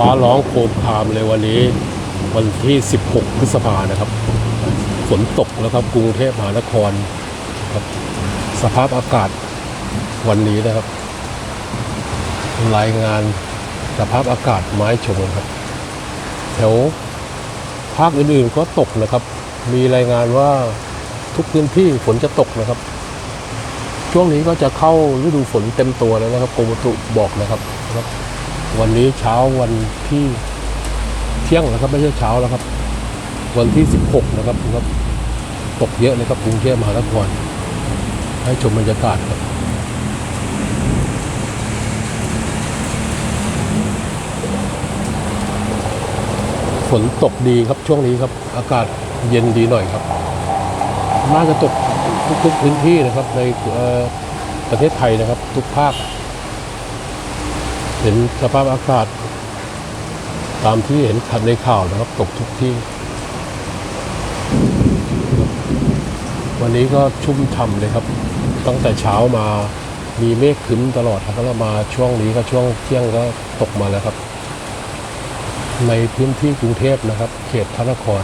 ฟ้าร้องโคมคามเลยวันนี้วันที่ 16 พฤษภานะครับ ฝนตกแล้วครับกรุงเทพมหานครครับสภาพอากาศวันนี้นะครับ รายงานสภาพอากาศไม้ชมครับ แถวภาคอื่นๆก็ตกนะครับ มีรายงานว่าทุกพื้นที่ฝนจะตกนะครับ ช่วงนี้ก็จะเข้าฤดูฝนเต็มตัวแล้วนะครับกรมอุตุบอกนะครับนะครับ วันนี้เช้าวันที่เที่ยงนะครับไม่ใช่เช้าแล้วครับ วันที่ 16 นะครับนะครับตกเยอะเลยครับกรุงเทพมหานครให้ชมบรรยากาศครับฝนตกดีครับช่วงนี้ครับ อากาศเย็นดีหน่อยครับ น่าจะตกทุกๆพื้นที่นะครับในประเทศไทยนะครับ ทุกภาค เห็นสภาพอากาศ ตามที่เห็นขัดในข่าวนะครับ ตกทุกที่ วันนี้ก็ชุ่มฉ่ำเลยครับ ตั้งแต่เช้ามามีเมฆขึ้นตลอดแล้วมาช่วงนี้ก็ช่วงเที่ยงก็ตกมาแล้วครับ ในพื้นที่กรุงเทพนะครับ เขตพระนคร